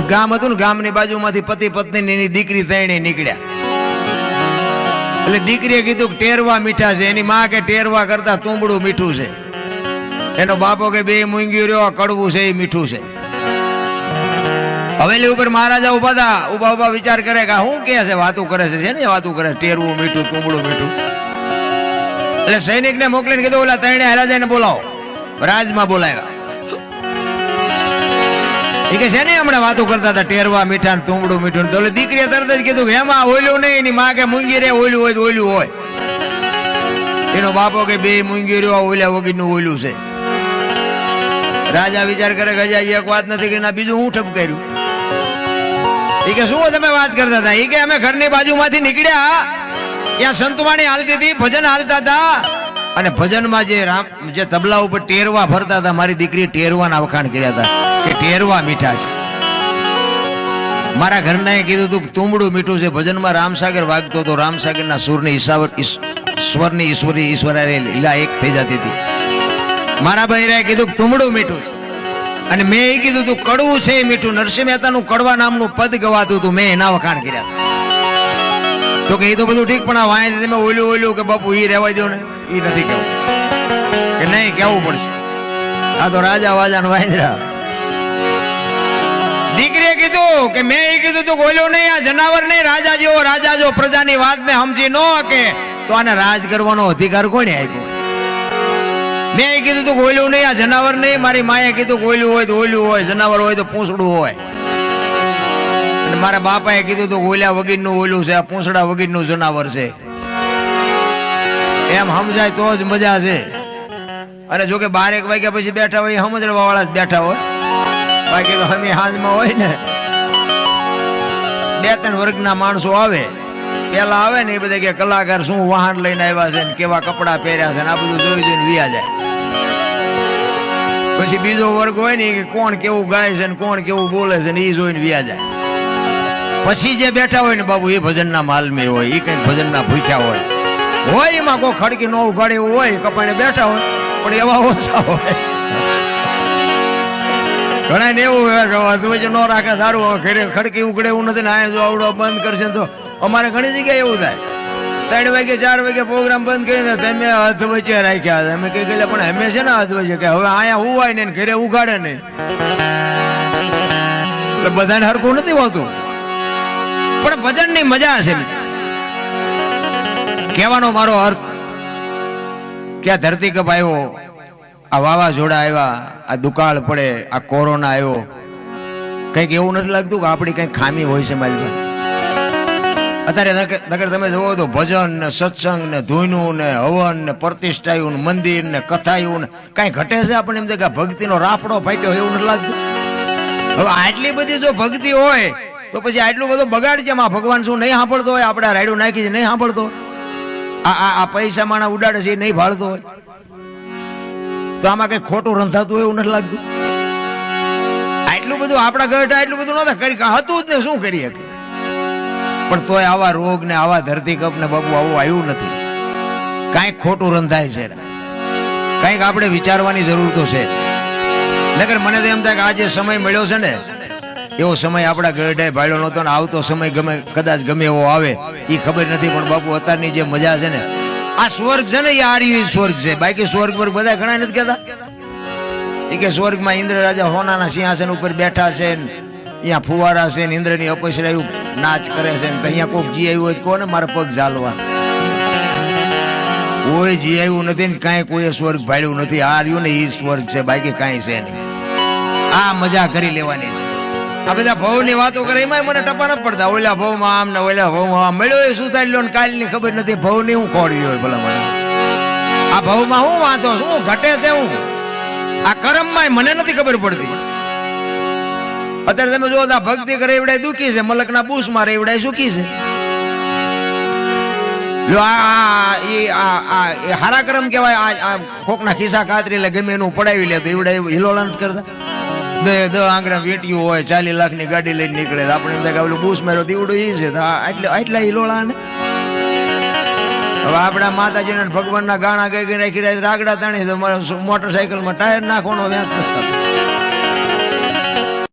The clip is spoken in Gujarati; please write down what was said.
એક ગામ હતું ને, ગામની બાજુમાંથી પતિ પત્ની એની દીકરી ત્રણે નીકળ્યા. એટલે દીકરીએ કીધું ટેરવા મીઠા છે, એની માં કે ટેરવા કરતા તુંબડું મીઠું છે. એનો બાપો કે બે મૂંગી રહ્યો કડવું છે, એ મીઠું છે. હવેલી ઉપર મહારાજા ઊભા હતા ઊભા ઊભા વિચાર કરે કે શું કે છે, વાતું કરે છે છે ને વાતું કરે? ટેરવું મીઠું, તુંબડું મીઠું. એટલે સૈનિકને મોકલીને કીધું, ઓલા ત્રણે રાજાને બોલાવો. રાજમાં બોલાવ્યા. એ કે છે ને હમણાં વાતો કરતા હતા? ટેરવા મીઠા ને તુંબડું, મીઠું તો ઓલી દીકરીએ તરત જ કીધું કે એમાં ઓયલું નહીં, એની માં કે મૂંગી રે, ઓયલું હોય તો ઓયલું હોય. એનો બાપો કે બે મૂંગી રહ્યો ઓલ્યા વગીરનું ઓયલું છે. રાજા વિચાર કરે કે હજી એક વાત નથી કરી બીજું હું ઠપ કર્યું? એ કે શું તમે વાત કરતા હતા? એ કે અમે ઘરની બાજુમાંથી નીકળ્યા. ત્યાં સંતવાણી હાલતી હતી, ભજન હાલતા હતા. અને ભજનમાં જે રામ, જે તબલા ઉપર ટેરવા ફરતા હતા, મારી દીકરી ટેરવાના વખાણ કર્યા હતા કે ટેરવા મીઠા છે. મારા ઘરનાએ કીધું હતું કે તુંબડું મીઠું છે, ભજનમાં રામસાગર વાગતો હતો, રામસાગરના સુરની ઈશાવર, ઈશ- સ્વરની ઈશ્વરી, ઈશ્વરારે લીલા એક થઈ જતી હતી. મારા બહેરાએ કીધું કે તુંબડું મીઠું છે. અને મેં એ કીધું તું કડવું છે મીઠું. નરસિંહ મહેતાનું કડવા નામનું પદ ગવાતું હતું, મેં એના વખાણ કર્યા હતા. તો કે એ તો બધું ઠીક, પણ આ વાંચી તમે ઓલું ઓલું કે બાપુ એ રહેવા દો ને. એ નથી કેવું. કે નહીં કેવું પડશે? આ તો રાજા વાજા વાંદરા. દીકરીએ કીધું કે મેં એ કીધું તું ઓલું નહીં આ જનાવર નહીં રાજા જેવો રાજા જો પ્રજાની વાત ને સમજી ન કે તો આને રાજ કરવાનો અધિકાર કોને આપ્યો? મેં એ કીધું તું ગોલ્યું નહીં આ જનાવર નહીં મારી માએ કીધું ગોલ્યું હોય તો ઓલ્યું હોય જનાવર હોય તો પૂંછડું હોય. અને મારા બાપાએ કીધું તું ગોલ્યા વગીરનું ઓલું છે આ પૂંછડા વગીરનું જનાવર છે. એમ સમજાય તો જ મજા છે. અને જો કે બારેક વાગ્યા પછી બેઠા હોય સમજવા વાળા જ બેઠા હોય. બાકી તો અમે હાજમાં હોય ને. બે ત્રણ વર્ગના માણસો આવે. પેલા આવે ને એ બધા કે કલાકાર શું વાહન લઈને આવ્યા છે ને કેવા કપડા પહેર્યા છે ને આ બધું જોઈ જોઈને વિયા જાય. પછી બીજો વર્ગ હોય ને કે કોણ કેવું ગાય છે ને કોણ કેવું બોલે છે ને એ જોઈને વિયા જાય. પછી જે બેઠા હોય ને બાબુ એ ભજનના માલમી હોય, એ કંઈક ભજનના ભૂખ્યા હોય. હોય એમાં કોઈ ખડકી ન ઉગાડે એવું હોય કપાણે બેઠા હોય, પણ એવા ઓછા હોય ઘણા ને એવું વાંચવે ન રાખે સારું ઘરે ખડકી ઉગડે એવું નથી ને આ જો આવડો બંધ કરશે તો અમારે ઘણી જગ્યાએ એવું થાય ત્રણ વાગે, ચાર વાગે પ્રોગ્રામ બંધ કરીને તમે હાથ વચ્ચે રાખ્યા હતા. અમે કઈ ગયેલા, પણ અમે છે ને હાથ વચ્ચે કે હવે અહીંયા ઉવાય ને ઘરે ઉગાડે ને એટલે બધાને હરખું નથી હોતું પણ ભજનની મજા છે. કહેવાનો મારો અર્થ કે આ ધરતી કપ આવ્યો, આ વાવાઝોડા આવ્યા, આ દુકાળ પડે, આ કોરોના આવ્યો. કંઈક એવું નથી લાગતું કે આપણી કંઈક ખામી હોય છે મારી અત્યારે નકર તમે જોવો તો ભજન ને સત્સંગ ને ધૂનું ને હવન ને પ્રતિષ્ઠાયું ને મંદિર ને કથાયું ને કાંઈ ઘટે છે આપણને એમ થાય કે ભક્તિનો રાફડો ફાટ્યો એવું નથી લાગતું? હવે આટલી બધી જો ભક્તિ હોય, તો પછી આટલું બધું બગાડ છે ભગવાન શું નહીં સાંભળતો હોય? આપણે રાયડું નાખી છે, નહીં સાંભળતો? આ પૈસા માણા ઉડાડે છે, એ નહીં ભાળતો હોય. તો આમાં કઈ ખોટું રંધાતું એવું નથી લાગતું? આટલું બધું આપણા ઘર આટલું બધું નતા કરી હતું જ ને, શું કરી શકે? પણ તોય આવા રોગ ને આવા ધરતીકપ ને બાબુ આવું આવ્યું નથી. કાંઈક ખોટું રંધાય છે. કાંઈક આપણે વિચારવાની જરૂર તો છે. નગર મને તો એમ થાય કે આ જે સમય મળ્યો છે ને એવો સમય આપણા ગઢે ભાડ્યો નહોતો ને આવતો સમય ગમે, કદાચ ગમે એવો આવે એ ખબર નથી, પણ બાપુ અત્યારની જે મજા છે ને, આ સ્વર્ગ છે ને એ આર્ય સ્વર્ગ છે. બાકી સ્વર્ગ પર બધા ઘણા નથી કહેતા? એ કે સ્વર્ગમાં ઇન્દ્ર રાજા હોનાના સિંહાસન ઉપર બેઠા છે ને અહીંયા ફુવારા છે ને, ઇન્દ્રની અપસરાયું નાચ કરે છે ને અહીંયા કોક જી આવ્યું હોય કોને મારા પગ ઝાલવા? કોઈ જી આવ્યું નથી ને, કાંઈ કોઈ સ્વર્ગ ભાડ્યું નથી. આ રહ્યું ને એ સ્વર્ગ છે, બાકી કાંઈ છે નહીં. આ મજા કરી લેવાની આ બધા ભવની વાતો કરે એમાં મને ટપા ન પડતા. ઓલા ભવમાં આમ ને ઓલા ભવમાં મળ્યો એ શું લ્યો ની કાલની ખબર નથી. ભવની હું ખોડવી હોય ભલા મને આ ભવમાં હું વાંધો? શું ઘટે છે હું? આ કર્મમાં મને નથી ખબર પડતી. અત્યારે તમે જો આ ભક્તિ કરે એવડાય દુખી છે. મલકના પૂછ મારે એવડાય સુખી છે. જો આ આ એ, આ આ હારા કરમ કહેવાય. આ કોકના ખિસ્સા કાતરી એટલે ગમે એનું પડાવી લે તો એવડાય હિલોલા નથી કરતા. દે દ આંગણા વેટ્યું હોય, ચાલીસ લાખની ગાડી લઈને નીકળે. આપણે એમ થાય ઓલું બૂસ મેરો તો ઈ છે. આટલા આટલા ને? હવે આપણા માતાજીના ભગવાનના ગાણા ગઈ ગઈ રાખી રાખી રાગડા તાણી તો મોટરસાયકલમાં ટાયર નાખવાનો વ્યાજ નથી.